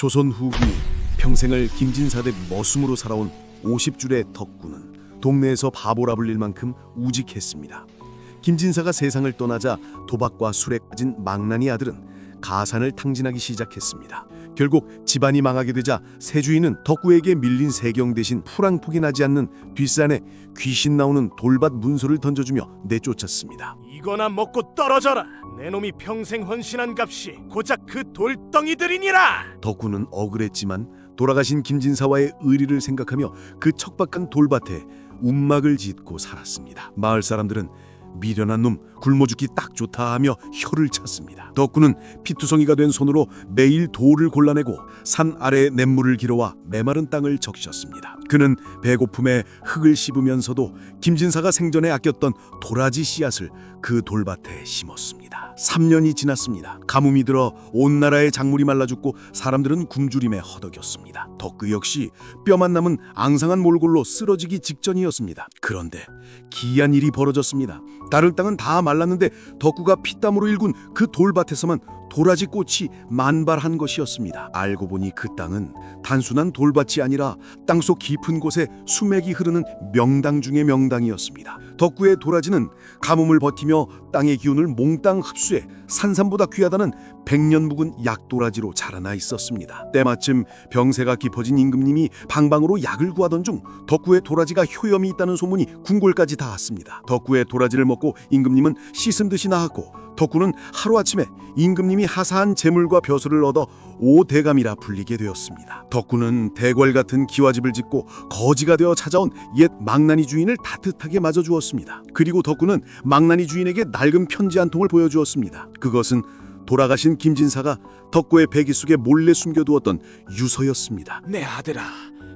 조선 후기 평생을 김진사대 머슴으로 살아온 50줄의 덕구는 동네에서 바보라 불릴 만큼 우직했습니다. 김진사가 세상을 떠나자 도박과 술에 빠진 망나니 아들은 가산을 탕진하기 시작했습니다. 결국 집안이 망하게 되자 세주인은 덕구에게 밀린 세경 대신 푸랑폭이 나지 않는 뒷산에 귀신 나오는 돌밭 문서를 던져주며 내쫓았습니다. 이거나 먹고 떨어져라. 내 놈이 평생 헌신한 값이 고작 그 돌덩이들이니라. 덕구는 억울했지만 돌아가신 김진사와의 의리를 생각하며 그 척박한 돌밭에 움막을 짓고 살았습니다. 마을 사람들은 미련한 놈 굶어 죽기 딱 좋다 하며 혀를 찼습니다. 덕구는 피투성이가 된 손으로 매일 돌을 골라내고 산 아래에 냇물을 길어와 메마른 땅을 적셨습니다. 그는 배고픔에 흙을 씹으면서도 김진사가 생전에 아꼈던 도라지 씨앗을 그 돌밭에 심었습니다. 3년이 지났습니다. 가뭄이 들어 온 나라의 작물이 말라 죽고 사람들은 굶주림에 허덕였습니다. 덕구 역시 뼈만 남은 앙상한 몰골로 쓰러지기 직전이었습니다. 그런데 기이한 일이 벌어졌습니다. 다른 땅은 다 말랐는데 덕구가 피땀으로 일군 그 돌밭에서만 도라지 꽃이 만발한 것이었습니다. 알고 보니 그 땅은 단순한 돌밭이 아니라 땅속 깊은 곳에 수맥이 흐르는 명당 중의 명당이었습니다. 덕구의 도라지는 가뭄을 버티며 땅의 기운을 몽땅 흡수해 산삼보다 귀하다는 백년 묵은 약도라지로 자라나 있었습니다. 때마침 병세가 깊어진 임금님이 방방으로 약을 구하던 중 덕구의 도라지가 효염이 있다는 소문이 궁궐까지 닿았습니다. 덕구의 도라지를 먹고 임금님은 씻은 듯이 나았고 덕구는 하루아침에 임금님이 하사한 재물과 벼슬을 얻어 오대감이라 불리게 되었습니다. 덕구는 대궐 같은 기와집을 짓고 거지가 되어 찾아온 옛 망나니 주인을 따뜻하게 맞아주었습니다. 그리고 덕구는 망나니 주인에게 낡은 편지 한 통을 보여주었습니다. 그것은 돌아가신 김진사가 덕구의 배기 속에 몰래 숨겨두었던 유서였습니다. 내 아들아,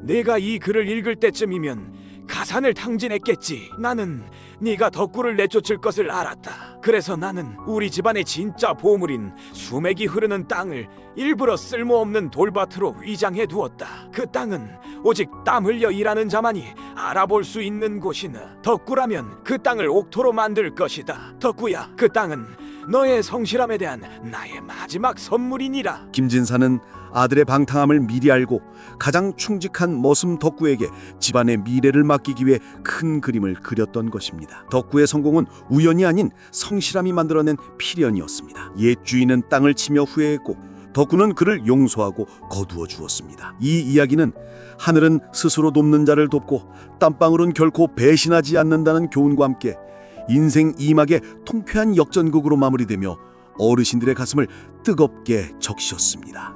내가 이 글을 읽을 때쯤이면 가산을 탕진했겠지. 나는 네가 덕구를 내쫓을 것을 알았다. 그래서 나는 우리 집안의 진짜 보물인 수맥이 흐르는 땅을 일부러 쓸모없는 돌밭으로 위장해 두었다. 그 땅은 오직 땀 흘려 일하는 자만이 알아볼 수 있는 곳이나 덕구라면 그 땅을 옥토로 만들 것이다. 덕구야, 그 땅은 너의 성실함에 대한 나의 마지막 선물이니라. 김진사는 아들의 방탕함을 미리 알고 가장 충직한 머슴 덕구에게 집안의 미래를 맡기기 위해 큰 그림을 그렸던 것입니다. 덕구의 성공은 우연이 아닌 성실함이 만들어낸 필연이었습니다. 옛 주인은 땅을 치며 후회했고 덕구는 그를 용서하고 거두어 주었습니다. 이 이야기는 하늘은 스스로 돕는 자를 돕고 땀방울은 결코 배신하지 않는다는 교훈과 함께 인생 이막의 통쾌한 역전극으로 마무리되며 어르신들의 가슴을 뜨겁게 적셨습니다.